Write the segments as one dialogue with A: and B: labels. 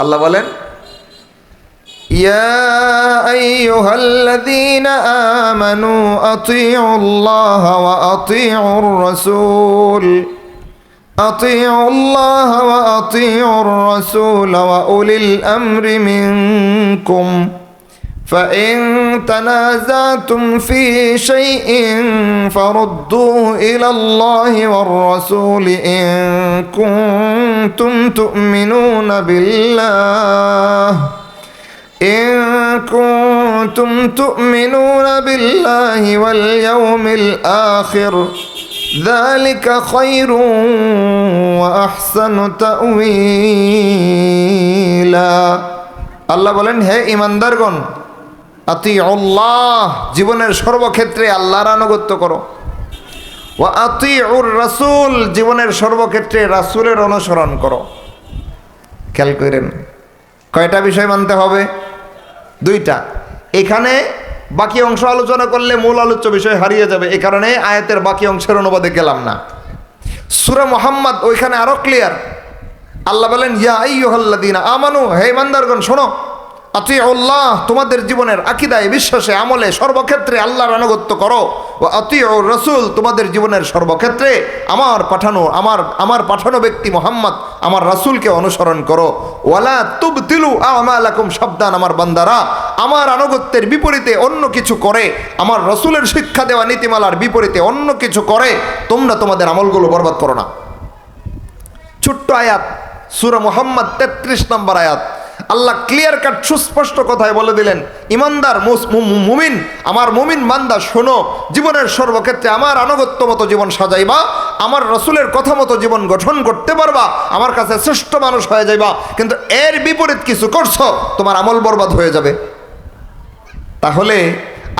A: আল্লাহ বলেন
B: يا أيها الذين آمنوا أطيعوا الله وأطيعوا الرسول أطيعوا الله وأطيعوا الرسول وأولي الأمر منكم فإن تنازعتم في شيء فردوه إلى الله والرسول إن كنتم تؤمنون بالله إن كنتم تؤمنون بالله واليوم الآخر ذلك خير وأحسن تأويلا আল্লাহ বলেন হে ইমানদারগণ আতি আল্লাহ জীবনের সর্বক্ষেত্রে আল্লাহর আনুগত্য করো। ও আতি উর রাসুল, জীবনের সর্বক্ষেত্রে রাসুলের অনুসরণ করো। খেয়াল করেন কয়টা বিষয় মানতে হবে? দুইটা। এখানে বাকি অংশ আলোচনা করলে মূল আলোচ্য বিষয় হারিয়ে যাবে, এ কারণে আয়াতের বাকি অংশের অনুবাদে গেলাম না। সুরা মোহাম্মদ, ওইখানে আরও ক্লিয়ার আল্লাহ বলেন, ইয়া আইয়ুহাল্লাযীনা আমানু হে ইমানদারগণ, শোনো। আতিউল্লাহ, তোমাদের জীবনের আকিদায়, বিশ্বাসে, আমলে সর্বক্ষেত্রে আল্লাহর আনুগত্য করো। ও আতিউর রসুল, তোমাদের জীবনের সর্বক্ষেত্রে আমার পাঠানো, আমার আমার পাঠানো ব্যক্তি মোহাম্মদ, আমার রাসূলকে অনুসরণ করো। ওয়ালা তুবতিলু আমালাকুম সাবধান, আমার বান্দারা, আমার আনুগত্যের বিপরীতে অন্য কিছু করে, আমার রসুলের শিক্ষা দেওয়া নীতিমালার বিপরীতে অন্য কিছু করে, তোমরা তোমাদের আমলগুলো বরবাদ করো না। ছোট্ট আয়াত, সুরা মোহাম্মদ তেত্রিশ নম্বর আয়াত। আল্লাহ ক্লিয়ার কাট সুস্পষ্ট কথায় বলে দিলেন, ইমানদার মুমিন, আমার মুমিন মান্দা শোনো, জীবনের সর্বক্ষেত্রে আমার আনুগত্য মতো জীবন সাজাইবা, আমার রসুলের কথা মতো জীবন গঠন করতে পারবা, আমার কাছে শ্রেষ্ঠ মানুষ হয়ে যাইবা, কিন্তু এর বিপরীত কিছু করছ, তোমার আমল বরবাদ হয়ে যাবে। তাহলে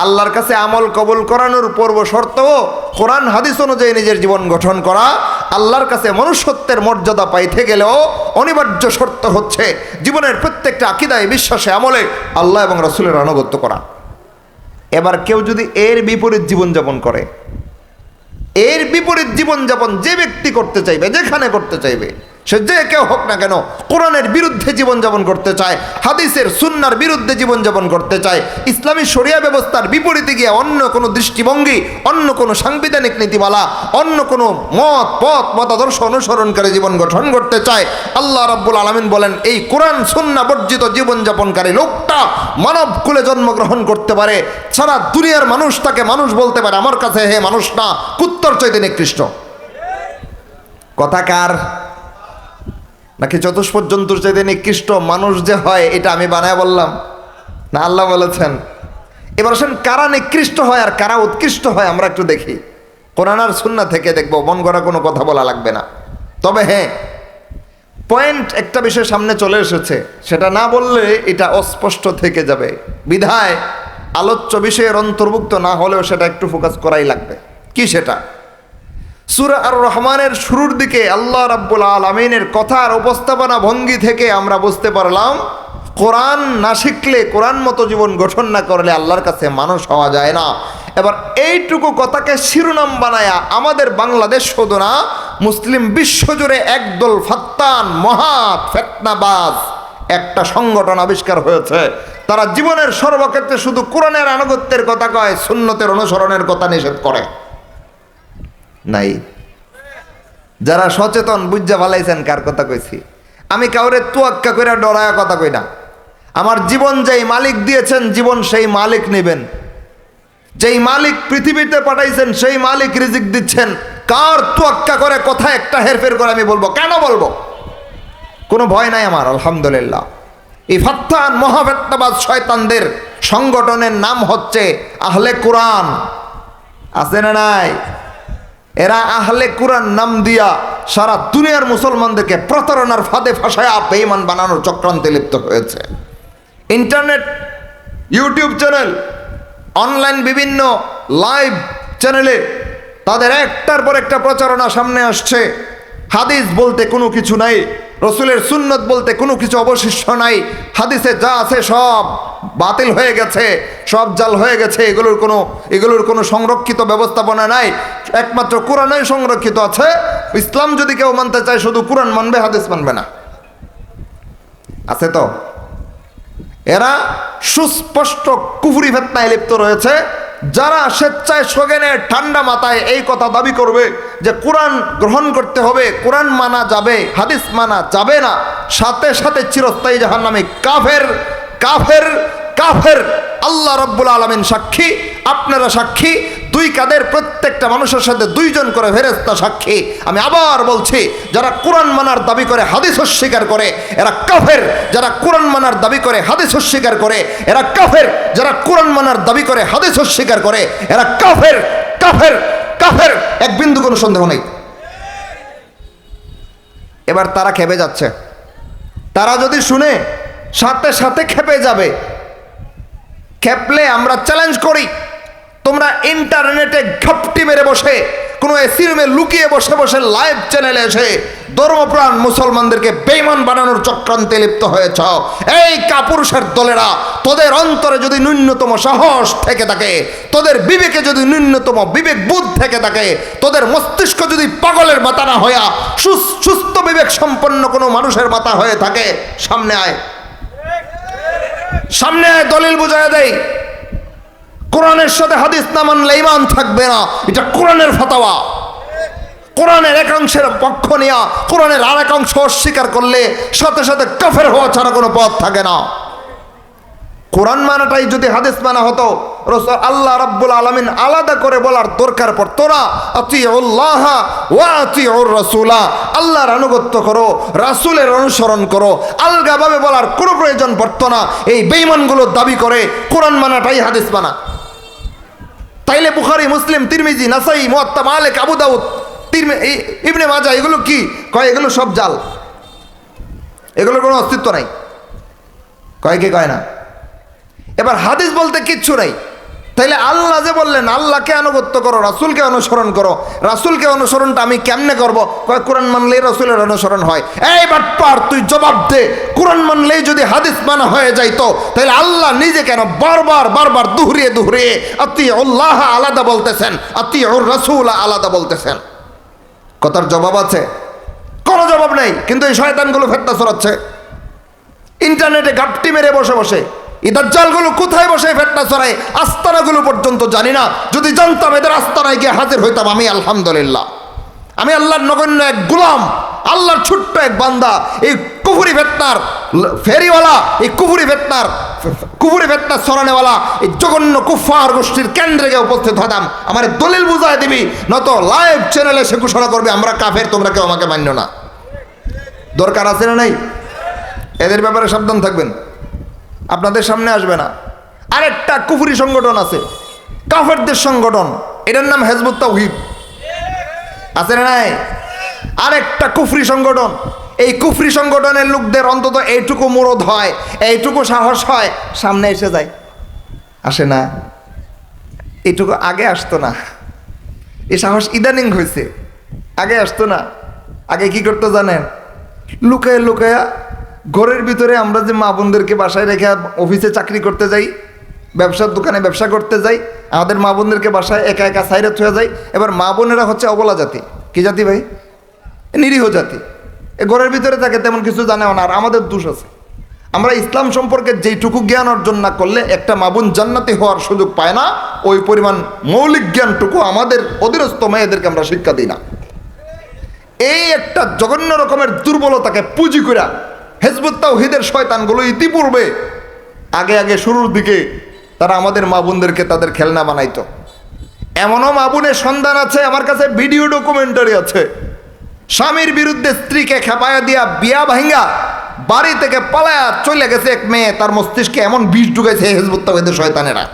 B: আল্লাহর কাছে আমল কবুল করানোর পূর্ব শর্ত কোরআন, হাদিস অনুযায়ী নিজের জীবন গঠন করা। আল্লাহর কাছে মনুষ্যত্বের মর্যাদা পাইতে গেলেও অনিবার্য শর্ত হচ্ছে জীবনের প্রত্যেকটা আকিদায় বিশ্বাসে আমলে আল্লাহ এবং রসুলের আনুগত্য করা। এবার কেউ যদি এর বিপরীত জীবনযাপন করে, এর বিপরীত জীবনযাপন যে ব্যক্তি করতে চাইবে, যেখানে করতে চাইবে সে যে কেউ হোক না কেন কোরআনের বিরুদ্ধে জীবনযাপন করতে চায়, হাদিসের সুন্নার বিরুদ্ধে জীবনযাপন করতে চায়, ইসলামী শরিয়া ব্যবস্থার বিপরীতে গিয়ে অন্য কোনো দৃষ্টিভঙ্গি, অন্য কোনো সাংবিধানিক নীতিমালা, অন্য কোনো মত, পথ, মতাদর্শ অনুসরণকারী জীবন গঠন করতে চায়, আল্লাহ রাব্বুল আলমিন বলেন, এই কোরআন, সুন্না বর্জিত জীবনযাপনকারী লোকটা মানব কুলে জন্মগ্রহণ করতে পারে, সারা দুনিয়ার মানুষ তাকে মানুষ বলতে পারে, আমার কাছে হে মানুষ না, কুত্তর চৈতে নিকৃষ্ট। কথা কার? নাকি চতুষ্পদ জন্তুর চাইতে নিকৃষ্ট মানুষ যে হয়, এটা আমি বানায় বললাম? না, আল্লাহ বলেছেন। এবার আসেন, কারা নিকৃষ্ট হয় আর কারা উৎকৃষ্ট হয় আমরা একটু দেখি। কোরআন আর সুন্না থেকে দেখব, মন করা কোনো কথা বলা লাগবে না। তবে হ্যাঁ পয়েন্ট একটা বিষয় সামনে চলে এসেছে। সেটা না বললে এটা অস্পষ্ট থেকে যাবে। বিধায় আলোচ্য বিষয়ের অন্তর্ভুক্ত না হলেও সেটা একটু ফোকাস করাই লাগবে। কি সেটা? সুরা আর রহমানের শুরুর দিকে আল্লাহ রাব্বুল আলমিনের কথার উপস্থাপনা ভঙ্গি থেকে আমরা বুঝতে পারলাম, কোরআন না শিখলে, কোরআন মতো জীবন গঠন না করলে আল্লাহর কাছে মানুষ হওয়া যায় না। এবার এইটুকু কথাকে শিরোনাম বানায়া আমাদের বাংলাদেশ শুধু না, মুসলিম বিশ্বজুড়ে একদল ফাত্তান, মহা ফেতনাবাজ একটা সংগঠন আবিষ্কার হয়েছে। তারা জীবনের সর্বক্ষেত্রে শুধু কোরআনের আনুগত্যের কথা কয়, সুন্নতের অনুসরণের কথা নিষেধ করে। নাই। যারা সচেতন, বুঝা ভালাইছেন কার কথা কইছি। আমি কাউরে তুয়াক্কা করে ডরায়া কথা কই না। আমার জীবন যেই মালিক দিয়েছেন, জীবন সেই মালিক নেবেন। যেই মালিক পৃথিবীতে পাঠাইছেন, সেই মালিক রিজিক দিচ্ছেন। কার তুয়াক্কা করে কথা একটা হেরফের করে আমি বলব? কেন বলব? কোনো ভয় নাই আমার, আলহামদুলিল্লাহ। এই ফাত্তান মহাফেত্তাবাদ শয়তানদের সংগঠনের নাম হচ্ছে আহলে কোরআন। আছে না নাই? এরা আহলে কোরআন নাম দিয়া সারা দুনিয়ার মুসলমানদেরকে প্রতারণার ফাঁদে ফাঁসায় বেইমান বানানোর চক্রান্তে লিপ্ত হয়েছে। ইন্টারনেট, ইউটিউব চ্যানেল, অনলাইন বিভিন্ন লাইভ চ্যানেলে তাদের একটার পর একটা প্রচারণা সামনে আসছে। হাদিস বলতে কোনো কিছু নাই, রসুলের সুন্নত বলতে কোনো কিছু অবশিষ্ট নাই, হাদিসে যা আছে সব বাতিল হয়ে গেছে, সব জাল হয়ে গেছে, এগুলোর কোনো এগুলোর কোনো সংরক্ষিত ব্যবস্থাপনা নাই। একমাত্র কোরআনই সংরক্ষিত আছে। ইসলাম যদি কেউ মানতে চায়, শুধু কোরআন মানবে, হাদিস মানবে না। আছে তো? এরা সুস্পষ্ট কুফুরি ফেতনায় লিপ্ত রয়েছে। যারা স্বেচ্ছায় সগেনে ঠান্ডা মাথায় এই কথা দাবি করবে যে কোরআন গ্রহণ করতে হবে, কোরআন মানা যাবে, হাদিস মানা যাবে না, সাথে সাথে চিরস্থায়ী জাহান নামে কাফের কাফের কাফের, আল্লাহ রব্বুল আলমিন সাক্ষী, আপনারা সাক্ষী, দুই কাদের প্রত্যেকটা মানুষের সাথে দুইজন করে ফেরেস্তা সাক্ষী। আমি আবার বলছি, যারা কোরআন মানার দাবি করে, হাদিস অস্বীকার করে, এরা কাফের। যারা কোরআন মানার দাবি করে, হাদিস অস্বীকার করে, এরা কাফের। যারা কোরআন মানার দাবি করে, হাদিস অস্বীকার করে, এরা কাফের কাফের কাফের। এক বিন্দু কোনো সন্দেহ নেই। এবার তারা খেপে যাচ্ছে। তারা যদি শুনে সাথে সাথে খেপে যাবে। খেপলে আমরা চ্যালেঞ্জ করি। তোমরা ইন্টারনেটে ঘপটি মেরে বসে, কোনো এসি রুমে লুকিয়ে বসে বসে লাইভ চ্যানেলে এসে ধর্মপ্রাণ মুসলমানদেরকে বেইমান বানানোর চক্রান্তে লিপ্ত হয়েছ। এই কাপুরুষের দলেরা, তোদের অন্তরে যদি ন্যূনতম সাহস থেকে থাকে, তোদের বিবেকে যদি ন্যূনতম বিবেক বুধ থেকে থাকে, তোদের মস্তিষ্ক যদি পাগলের মাথা না হইয়া সুস- সুস্থ বিবেক সম্পন্ন কোনো মানুষের মাথা হয়ে থাকে, সামনে আয়। সামনে দলিল বুঝায় দেয়, কোরআনের সাথে হাদিস না মানলে ইমান থাকবে না। এটা কোরআনের ফতাওয়া কোরআনের একাংশের পক্ষ নেওয়া কোরআনের আর একাংশ অস্বীকার করলে সাথে সাথে কাফের হওয়া ছাড়া কোনো পথ থাকে না। কোরআন মানাটাই যদি হাদিস মানা হতো আল্লাহ রাব্বুল আলামিন আলাদা করে বলার দরকার না আতিউল্লাহ ওয়া আতিউর রাসূলা। আল্লাহর আনুগত্য করো, রাসূলের অনুসরণ করো। আলগাভাবে বলার কোনো প্রয়োজন পড়তো না। এই বেঈমানগুলো দাবি করে কোরআন মানাটাই হাদিস মানা। তাইলে বুখারি, মুসলিম, তিরমিজি, নাসাই, মুয়াত্তা, মালিক, আবু দাউদ, তিরমি ইবনে মাজা এগুলো কি? কয়, এগুলো সব জাল। এগুলোর কোনো অস্তিত্ব নাই। কয় কে, কয় না? এবার হাদিস বলতে কিচ্ছু নাই। তাইলে আল্লাহ যে বললেন, আল্লাহকে আনুগত্য করো, রাসুলকে অনুসরণ করো। রাসুলকে অনুসরণটা আমি কেমনে করব? কোরআন মানলেই রাসুলের অনুসরণ হয়। এই বাটপার, তুই জবাব দে। কোরআন মানলেই যদি হাদিস মানা হয়ে যাইতো তাহলে আল্লাহ নিজে কেন বারবার বারবার দুহরিয়ে দুহরিয়ে আতি আল্লাহ আলাদা বলতেছেন আতি ওর রাসুল আলাদা বলতেছেন। কথার জবাব আছে। কোনো জবাব নেই, কিন্তু এই শয়তানগুলো ফেতনা ছড়াচ্ছে ইন্টারনেটে গাপটি মেরে বসে বসে। ইদার জালগুলো কোথায় বসে ফেটনা চড়ায় আস্তানাগুলো পর্যন্ত জানি না। যদি জানতাম এদের আস্তানায় গিয়ে হাজির হইতাম, আমি আলহামদুলিল্লাহ। আমি আল্লাহর নগণ্য এক গুলাম, আল্লাহর ছোট্ট এক বান্দা। এই কুফুরি ফেতনার ফেরিওয়ালা, এই কুফুরি ফেতনার কুফুরি ফেতনার সরানেওয়ালা এই জঘন্য কুফার গোষ্ঠীর কেন্দ্রে গিয়ে উপস্থিত হতাম। আমার দলিল বুঝায় দিবি নত লাইভ চ্যানেলে সে ঘোষণা করবে, আমরা কাফের, তোমরা কেউ আমাকে মান্য না। দরকার আছে না নাই? এদের ব্যাপারে সাবধান থাকবেন। আপনাদের সামনে আসবে না। আরেকটা কুফুরি সংগঠন আছে, কাফেরদের সংগঠন। এটার নাম হেজবুত তাওহিদ। আছে না নাই? আরেকটা কুফরি সংগঠন। এই কুফরি সংগঠনের লোকদের অন্তত এইটুকু মুরদ হয়, এইটুকু সাহস হয়, সামনে এসে যায়। আসে না। এইটুকু আগে আসতো না। এই সাহস ইদানিং হয়েছে আগে আসতো না। আগে কি করতো জানেন? লুকায় লুকায়া ঘরের ভিতরে আমরা যে মা বোনদেরকে বাসায় রেখে অফিসে চাকরি করতে যাই, ব্যবসার দোকানে ব্যবসা করতে যাই, আমাদের মা বোনদেরকে বাসায় একা একা সাইরে থুয়ে যাই এবার মা বোনেরা হচ্ছে অবলা জাতি। কি জাতি ভাই? নিরীহ জাতি। এ ঘরের ভিতরে থাকে তেমন কিছু জানেও না, আর আমাদের দোষ আছে। আমরা ইসলাম সম্পর্কে যেইটুকু জ্ঞান অর্জন না করলে একটা মাবুন জান্নাতি হওয়ার সুযোগ পায় না। ওই পরিমাণ মৌলিক জ্ঞানটুকু আমাদের অধীনস্থ মেয়েদেরকে আমরা শিক্ষা দিই না। এই একটা জঘন্য রকমের দুর্বলতাকে পুঁজি করা হেজবুত তাওহিদের শয়তানগুলো ইতিপূর্বে আগে আগে শুরুর দিকে তারা আমাদের মা বোনদেরকে তাদের খেলনা বানাইতো। এমনও মা বোনের সন্ধান আছে, আমার কাছে ভিডিও ডকুমেন্টারি আছে। স্বামীর বিরুদ্ধে স্ত্রীকে খেপায়া দিয়া বিয়া ভাঙ্গা বাড়ি থেকে পালায়া চলে গেছে এক মেয়ে, তার মস্তিষ্কে এমন বিষ ঢুকেছে হেজবুত তাওহিদের শয়তানেরা।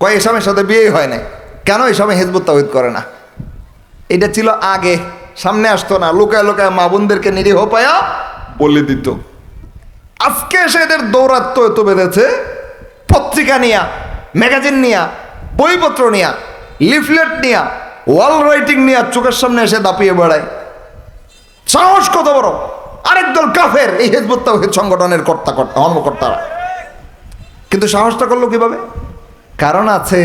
B: কয় এসবের সাথে বিয়েই হয় না কেন এসবে হেজবুত তাওহিদ করে না? এটা ছিল আগে, সামনে আসতো না। লুকায় লুকায় মা বোনদেরকে নিরীহ পায়া বলে দিত। আজকে এসে এদের দৌরাত্ম এত বেড়েছে পত্রিকা নিয়া, ম্যাগাজিন নিয়া, বইপত্র নিয়া, লিফলেট নিয়া, ওয়াল রাইটিং নিয়া চোখের সামনে এসে দাপিয়ে বেড়ায়। সাহস কত বড়? আরেক দল কাফের, এই হেজবুত সংগঠনের কর্তা, কর্মকর্তারা। কিন্তু সাহসটা করল কীভাবে? কারণ আছে,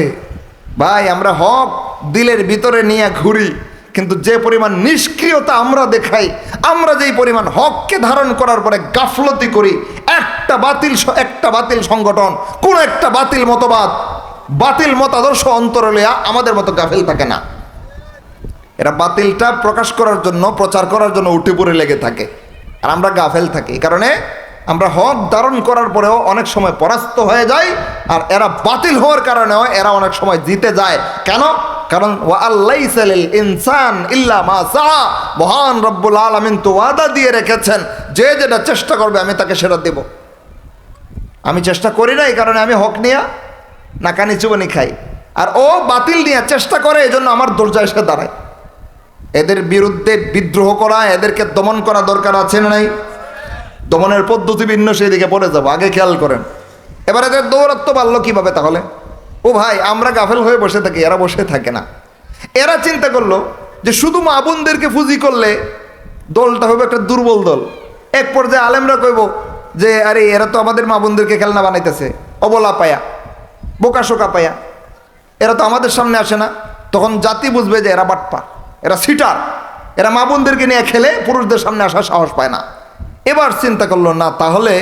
B: ভাই, আমরা হক দিলের ভিতরে নিয়ে ঘুরি। কিন্তু যে পরিমাণ নিষ্ক্রিয়তা আমরা দেখাই, আমরা যেই পরিমাণ হককে ধারণ করার পরে গাফলতি করি, একটা বাতিল একটা বাতিল সংগঠন, কোন একটা বাতিল মতবাদ, বাতিল মতাদর্শ অন্তরে লইয়া আমাদের মতো গাফেল থাকে না। এরা বাতিলটা প্রকাশ করার জন্য, প্রচার করার জন্য উঠে পড়ে লেগে থাকে। আর আমরা গাফেল থাকি, এই কারণে আমরা হক ধারণ করার পরেও অনেক সময় পরাস্ত হয়ে যায় আর এরা বাতিল হওয়ার কারণেও এরা অনেক সময় জিতে যায়। কেন? কারণ ইনসান ইল্লা মহান রব্বুল আলামিন তো ওয়াদা দিয়ে রেখেছেন, যে যেটা চেষ্টা করবে, আমি তাকে সেটা দেব। আমি চেষ্টা করি না, এই কারণে আমি হক নিয়া নাকানি চুবানি খাই। আর ও বাতিল নিয়ে চেষ্টা করে এই জন্য আমার দরজা এসে দাঁড়ায়। এদের বিরুদ্ধে বিদ্রোহ করা, এদেরকে দমন করা দরকার আছে না নাই? দমনের পদ্ধতি ভিন্ন সেই দিকে পড়ে যাব। আগে খেয়াল করেন। এবার এদের দৌরত্ব বাড়লো কীভাবে তাহলে? ও ভাই, আমরা গাফেল হয়ে বসে থাকি, এরা বসে থাকে না। এরা চিন্তা করল যে শুধু মা বোনদেরকে ফুজি করলে দলটা হবে একটা দুর্বল দল। এক পর্যায়ে আলেমরা কইব যে, আরে, এরা তো আমাদের মা বোনদেরকে খেলনা বানাইতেছে, অবলা পায়া, বোকা শোকা পায়া। এরা তো আমাদের সামনে আসে না। তখন জাতি বুঝবে যে এরা বাটপা, এরা সিটার। এরা মা বোনদেরকে নিয়ে খেলে পুরুষদের সামনে আসার সাহস পায় না। এবার চিন্তা করল, না, তাহলে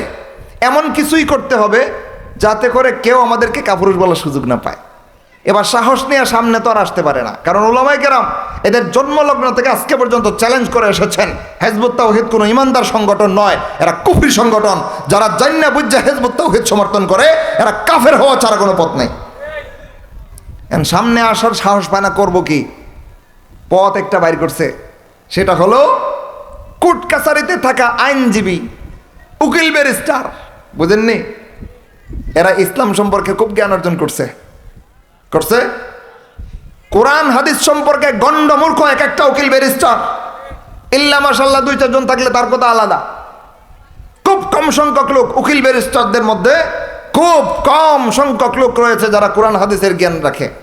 B: এমন কিছুই করতে হবে যাতে করে কেউ আমাদেরকে কাপুরুষ বলার সুযোগ না পায়। এবার সাহস নিয়ে সামনে তো আর আসতে পারে না। কারণ ওলামাই কেরাম এদের জন্মলগ্ন থেকে আজকে পর্যন্ত চ্যালেঞ্জ করে এসেছেন, হেজবুত তাওহিদ কোনো ইমানদার সংগঠন নয়, এরা কুফরি সংগঠন। যারা জান্না বুঝা হেজবুত তাওহিদ সমর্থন করে, এরা কাফের হওয়া ছাড়া কোনো পথ নেই। সামনে আসার সাহস পায় না, করব কি? পথ একটা বাইর করছে। সেটা হলো কোর্ট কাছারিতে থাকা আইনজীবী, উকিল ব্যারিস্টার। বুঝেননি? এরা ইসলাম সম্পর্কে খুব জ্ঞান অর্জন করছে। করছে? কোরআন, হাদিস সম্পর্কে গণ্ডমূর্খ এক একটা উকিল ব্যারিস্টার ইল্লা মাসাল্লাহ দুই চারজন থাকলে তার কথা আলাদা। খুব কম সংখ্যক লোক উকিল ব্যারিস্টারদের মধ্যে খুব কম সংখ্যক লোক রয়েছে যারা কোরআন, হাদিসের জ্ঞান রাখে।